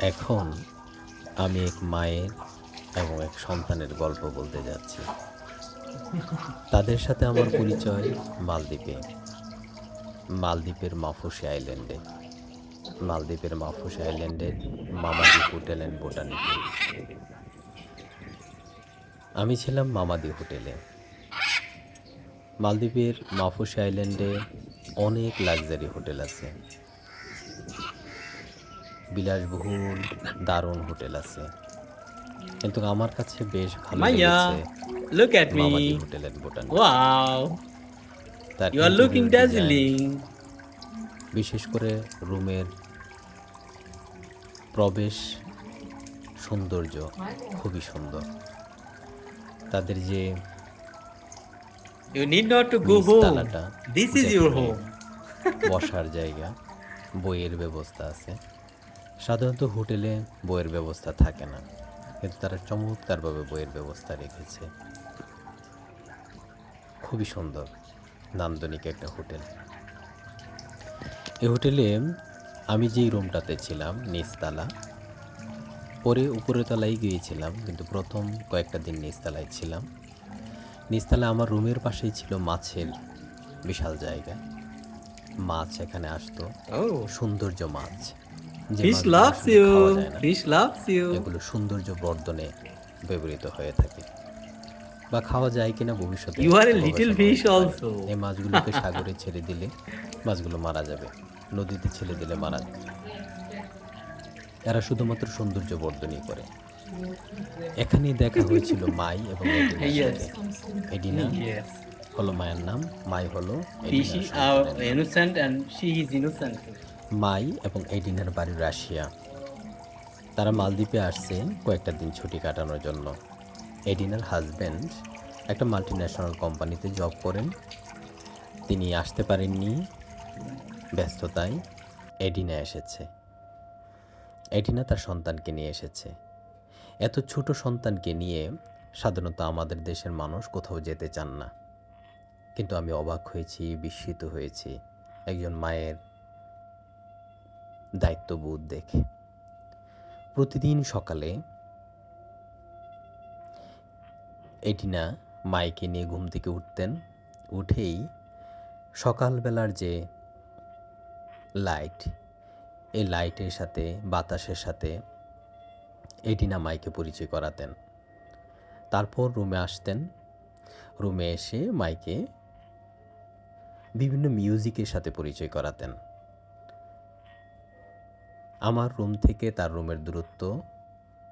এখন আমি এক মায়ের এবং এক সন্তানের গল্প বলতে যাচ্ছি। তাদের সাথে আমার পরিচয় মালদ্বীপে। মালদ্বীপের মাফুসি আইল্যান্ডে। মালদ্বীপের মাফুসি আইল্যান্ডের মামাদি হোটেল অ্যান্ড বোটানিকে আমি ছিলাম মামাদি হোটেলে। মালদ্বীপের মাফুসি আইল্যান্ডে অনেক লাক্সারি হোটেল আছে। বিলাসবহুল দারুণ হোটেল আছে কিন্তু আমার কাছে বেশ ভালো লেগেছে at মামাদি me. হোটেল বোটানি you are looking interior design, dazzling. বিশেষ করে রুমের প্রবেশ সৌন্দর্য খুবই সুন্দর তাদের যে not to go home. নিচতলাটা, This is your যেখানে home. বসার জায়গা বইয়ের ব্যবস্থা আছে সাধারণত হোটেলে বইয়ের ব্যবস্থা থাকে না কিন্তু তারা চমৎকারভাবে বইয়ের ব্যবস্থা রেখেছে। খুবই সুন্দর নান্দনিক একটা হোটেল। এই হোটেলে আমি যেই রুমটাতে ছিলাম নিচতলা পরে উপরের তলায় গিয়েছিলাম কিন্তু প্রথম কয়েকটা দিন নিচতলায় ছিলাম। নিচতলা আমার রুমের পাশেই ছিল মাছের বিশাল জায়গা। মাছ এখানে আসতো। সৌন্দর্য মাছ। You. যায় না। Fish loves you. এগুলো সৌন্দর্য বর্ধনে ব্যবহৃত হয়ে থাকে বা খাওয়া যায় কিনা ভবিষ্যতে গবেষণা little করতে fish পারে। also. এই মাছগুলোকে সাগরে ছেড়ে দিলে মাছগুলো মারা যাবে নদীতে ছেড়ে দিলে মারা যাবে এরা শুধুমাত্র সৌন্দর্য বর্ধনই করে এখানেই দেখা হয়েছিল মাই এবং। এডিনা হলো মায়ের নাম মাই হলো Fish এডিনার is সন্তানের uh, মাই এবং এডিনার বাড়ি রাশিয়া। তারা মালদ্বীপে আসছে কয়েকটা দিন ছুটি কাটানোর জন্য। এডিনার হাজব্যান্ড একটা মাল্টি ন্যাশনাল কোম্পানিতে জব করেন। তিনি আসতে পারেননি। ব্যস্ততায় এডিনা এসেছে। এডিনা তার সন্তানকে নিয়ে এসেছে। এত ছোট সন্তানকে নিয়ে সাধারণত আমাদের দেশের মানুষ কোথাও যেতে চান না। কিন্তু আমি অবাক হয়েছি, বিস্মিত হয়েছি। একজন মায়ের দায়িত্ববোধ দেখে। প্রতিদিন সকালে এটিনা মাইকে নিয়ে ঘুম থেকে উঠতেন। উঠেই সকালবেলার যে লাইট, এই লাইটের সাথে, বাতাসের সাথে এটিনা মাইকে পরিচয় করাতেন। তারপর রুমে আসতেন। রুমে এসে মাইকে বিভিন্ন মিউজিকের সাথে পরিচয় করাতেন। আমার রুম থেকে তার রুমের দূরত্ব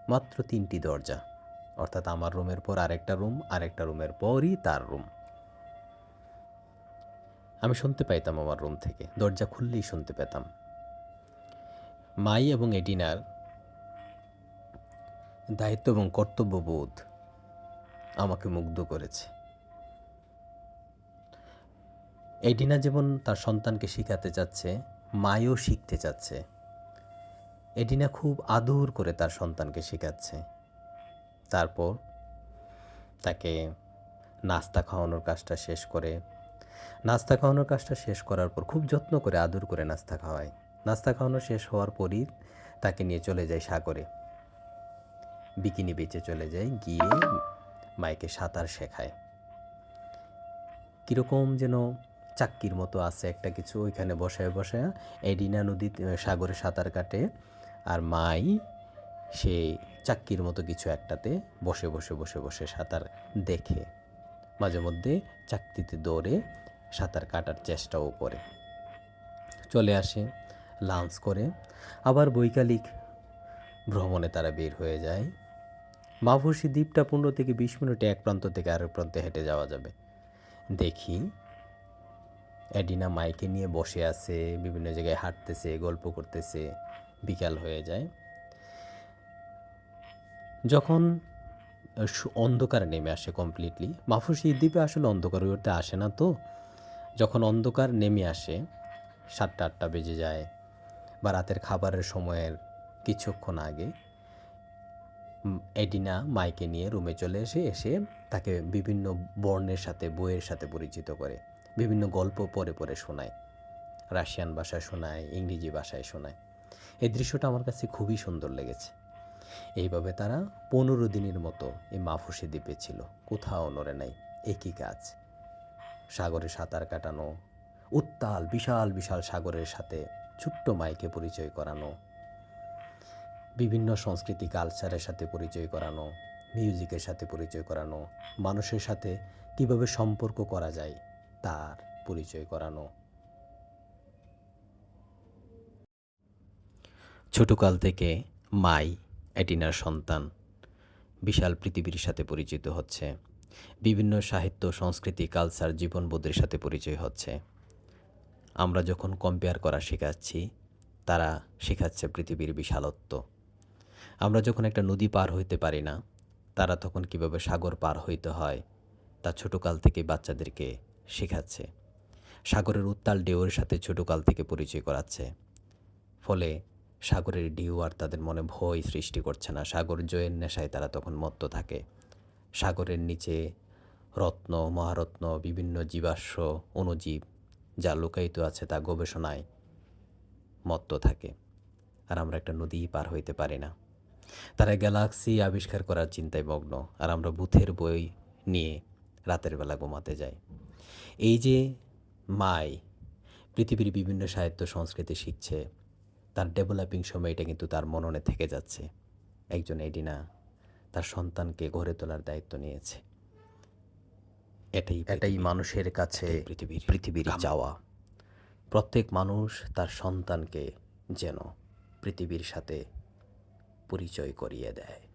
মাত্র তিনটি দরজা। অর্থাৎ আমার রুমের পর আরেকটা রুম, আরেকটা রুমের পরই তার রুম। আমি শুনতে পাইতাম আমার রুম থেকে। দরজা খুললেই শুনতে পেতাম। মাই এবং এডিনার দায়িত্ব এবং কর্তব্যবোধ আমাকে মুগ্ধ করেছে। এডিনা যেমন তার সন্তানকে শেখাতে চাচ্ছে মায়ও শিখতে চাচ্ছে। এডিনা খুব আদর করে তার সন্তানকে শেখাচ্ছে। তারপর তাকে নাস্তা খাওয়ানোর কাজটা শেষ করে। নাস্তা খাওয়ানোর কাজটা শেষ করার পর খুব যত্ন করে আদর করে নাস্তা খাওয়ায়। নাস্তা খাওয়ানো শেষ হওয়ার পরই তাকে নিয়ে চলে যায় সাগরে। বিকিনি বেঁচে চলে যায়, গিয়ে মাইকে সাঁতার শেখায়। কীরকম যেন চাক্কির মতো আছে একটা কিছু ওইখানে বসায় বসায়। এডিনা নদী সাগরে সাঁতার কাটে। আর মাই, সে চাক্কির মতো কিছু একটাতে বসে বসে বসে বসে সাঁতার দেখে। মাঝে মধ্যে চাকতিতে দৌড়ে সাঁতার কাটার চেষ্টাও করে। চলে আসে, লাঞ্চ করে। আবার বৈকালিক ভ্রমণে তারা বের হয়ে যায়। মাভুসি দ্বীপটা পনেরো থেকে বিশ মিনিটে এক প্রান্ত থেকে আরেক প্রান্তে হেঁটে যাওয়া যাবে। দেখি, অ্যাডিনা মাইকে নিয়ে বসে আছে, বিভিন্ন জায়গায় হাঁটতেছে, গল্প করতেছে। বিকাল হয়ে যায়। যখন অন্ধকার নেমে আসে কমপ্লিটলি মাফুসি দ্বীপে আসলে অন্ধকার উঠতে আসে না তো? যখন অন্ধকার নেমে আসে, সাতটা, আটটা বেজে যায় বা রাতের খাবারের সময়ের কিছুক্ষণ আগে এডিনা মাইকে নিয়ে রুমে চলে এসে এসে তাকে বিভিন্ন বর্ণের সাথে, বইয়ের সাথে পরিচিত করে, বিভিন্ন গল্প পরে পরে শোনায়। রাশিয়ান ভাষায় শোনায়, ইংরেজি ভাষায় শোনায়। এই দৃশ্যটা আমার কাছে খুবই সুন্দর লেগেছে। এইভাবে তারা পনেরো দিনের মতো এই মাফুসি দ্বীপে ছিল। কোথাও নড়ে নাই, একই কাজ সাগরে সাঁতার কাটানো, উত্তাল, বিশাল বিশাল সাগরের সাথে ছোট্ট মাইকে পরিচয় করানো, বিভিন্ন সংস্কৃতি কালচারের সাথে পরিচয় করানো মিউজিকের সাথে পরিচয় করানো, মানুষের সাথে কীভাবে সম্পর্ক করা যায়, তার পরিচয় করানো। ছোটকাল থেকে মাই, এটিনার সন্তান, বিশাল পৃথিবীর সাথে পরিচিত হচ্ছে। বিভিন্ন সাহিত্য, সংস্কৃতি কালচার জীবনবোধের সাথে পরিচয় হচ্ছে। আমরা যখন কম্পেয়ার করা শেখাচ্ছি, তারা শেখাচ্ছে পৃথিবীর বিশালত্ব। আমরা যখন একটা নদী পার হইতে পারি না, তারা তখন কীভাবে সাগর পার হইতে হয়, তা ছোটকাল থেকে বাচ্চাদেরকে শেখাচ্ছে। সাগরের উত্তাল ঢেউয়ের সাথে ছোটকাল থেকে পরিচয় করাচ্ছে। ফলে সাগরের ঢেউ আর তাদের মনে ভয় সৃষ্টি করছে না। সাগর জয়ের নেশায় তারা তখন মত্ত থাকে। সাগরের নিচে রত্ন, মহারত্ন, বিভিন্ন জীবাশ্ম অণুজীব যা লুকায়িত আছে তা গবেষণায় মত্ত থাকে। আর আমরা একটা নদী পার হইতে পারি না। তারা গ্যালাক্সি আবিষ্কার করার চিন্তায় মগ্ন। আর আমরা বুথের বই নিয়ে রাতের বেলা ঘুমাতে যাই। এই যে মাই, পৃথিবীর বিভিন্ন সাহিত্য সংস্কৃতি শিখছে। তার ডেভেলপিং সময়টা কিন্তু তার মননে থেকে যাচ্ছে। একজন এডিনা তার সন্তানকে গড়ে তোলার দায়িত্ব নিয়েছে। এটাই এটাই মানুষের কাছে পৃথিবীর পৃথিবীর যাওয়া। প্রত্যেক মানুষ তার সন্তানকে যেন পৃথিবীর সাথে পরিচয় করিয়ে দেয়।